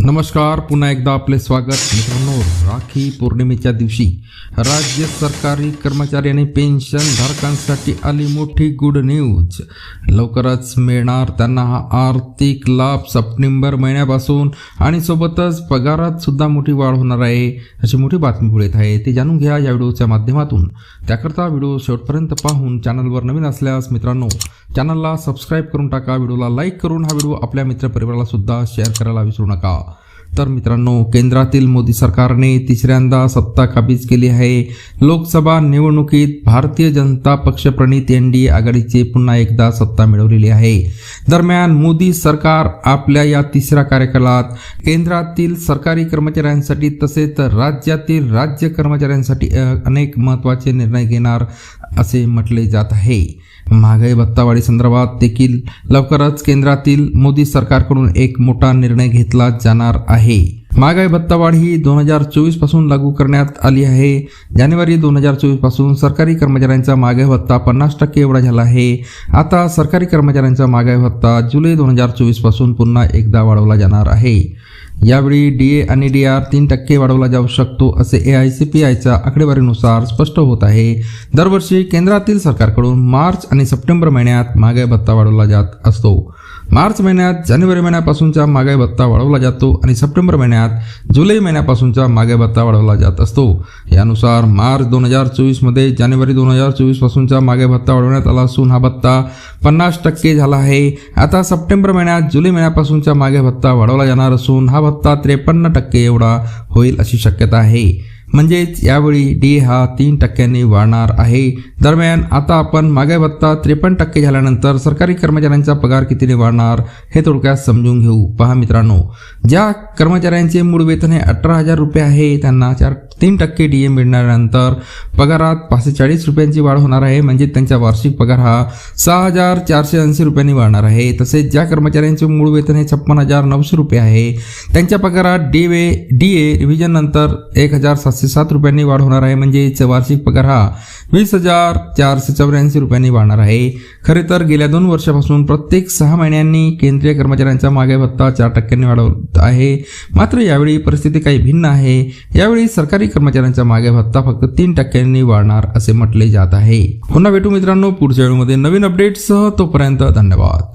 नमस्कार पुन्हा एकदा आपले स्वागत. मित्रांनो राखी पौर्णिमेच्या दिवशी राज्य सरकारी कर्मचारी आणि पेन्शन धारकांसाठी आली मोठी गुड न्यूज लवकरच मिळणार त्यांना हा आर्थिक लाभ सप्टेंबर महिन्यापासून आणि सोबतच पगारात सुद्धा मोठी वाढ होणार आहे अशी मोठी बातमी पुढे येत आहे. ते जाणून घ्या या व्हिडिओच्या माध्यमातून. त्याकरता व्हिडिओ शेवटपर्यंत पाहून चॅनलवर नवीन असल्यास मित्रांनो चॅनलला सबस्क्राईब करून टाका व्हिडिओला लाईक करून हा व्हिडिओ आपल्या मित्रपरिवाराला सुद्धा शेअर करायला विसरू नका. तर मित्रांनो केंद्रातील मोदी सरकारने तिसऱ्यांदा सत्ता काबीज केली आहे. लोकसभा निवडणुकीत Bharatiya Janata पक्षप्रणित N D A आघाडीचे पुन्हा एकदा सत्ता मिळवलेली आहे. दरम्यान मोदी सरकार आपल्या या तिसऱ्या कार्यकालात केंद्रातील सरकारी कर्मचाऱ्यांसाठी तसेच राज्यातील राज्य कर्मचाऱ्यांसाठी अनेक महत्त्वाचे निर्णय घेणार असे म्हटले जात आहे. महागाई भत्तावाढी संदर्भात देखील लवकरच केंद्रातील मोदी सरकारकडून एक मोठा निर्णय घेतला जाणार आहे. महागाई भत्तावाढ ही दोन हजार चोवीसपासून लागू करण्यात आली आहे. जानेवारी दोन हजार चोवीसपासून सरकारी कर्मचाऱ्यांचा महागाई भत्ता पन्नास टक्के एवढा झाला आहे. आता सरकारी कर्मचाऱ्यांचा महागाई भत्ता जुलै दोन हजार चोवीसपासून पुन्हा एकदा वाढवला जाणार आहे. यावेळी डी ए आणि डी आर तीन टक्के वाढवला जाऊ शकतो असे ए आय सी पी आयच्या आकडेवारीनुसार स्पष्ट होत आहे. दरवर्षी केंद्रातील सरकारकडून मार्च आणि सप्टेंबर महिन्यात महागाई भत्ता वाढवला जात असतो. मार्च महिन्यात जानेवारी महिन्यापासूनचा मागाई भत्ता वाढवला जातो आणि सप्टेंबर महिन्यात जुलै महिन्यापासूनचा मागाई भत्ता वाढवला जात असतो. यानुसार मार्च दोन हजार चोवीसमध्ये जानेवारी दोन हजार चोवीसपासूनचा मागाई भत्ता वाढवण्यात आला असून हा भत्ता पन्नास टक्के झाला आहे. आता सप्टेंबर महिन्यात जुलै महिन्यापासूनचा मागे भत्ता वाढवला जाणार असून हा भत्ता त्रेपन्न टक्के एवढा होईल अशी शक्यता आहे. म्हणजेच यावेळी डी हा तीन टक्क्यांनी वाढणार आहे. दरम्यान आता आपण मागे भत्ता त्रेपन्न टक्के झाल्यानंतर सरकारी कर्मचाऱ्यांचा पगार कितीने वाढणार हे थोडक्यात समजून घेऊ. पहा मित्रांनो ज्या कर्मचाऱ्यांचे मूळ वेतन हे अठरा हजार रुपये आहे त्यांना चार तीन टक्के डी ए मिळणाऱ्यानंतर पगारात पाचशे चाळीस रुपयांची वाढ होणार आहे. म्हणजे त्यांचा वार्षिक पगार हा सहा हजार चारशे ऐंशी रुपयांनी वाढणार आहे. तसेच ज्या कर्मचाऱ्यांचे मूळ वेतन हे छप्पन हजार नऊशे रुपये आहे त्यांच्या पगारात डी वे डी ए रिव्हिजन नंतर एक हजार सातशे सात रुपयांनी वाढ होणार आहे. म्हणजेच वार्षिक पगार हा वीस हजार चारशे चौऱ्याऐंशी रुपयांनी वाढणार आहे. खरे तर गेल्या दोन वर्षापासून प्रत्येक सहा महिन्यांनी केंद्रीय कर्मचाऱ्यांचा मागे भत्ता चार टक्क्यांनी वाढवत आहे. मात्र यावेळी परिस्थिती काही भिन्न आहे. यावेळी सरकारी कर्मचाऱ्यांचा मागे भत्ता फक्त तीन टक्क्यांनी वाढणार असे म्हटले जात आहे. पुन्हा भेटू मित्रांनो पुढच्या वेळेमध्ये नवीन अपडेट्ससह तोपर्यंत धन्यवाद.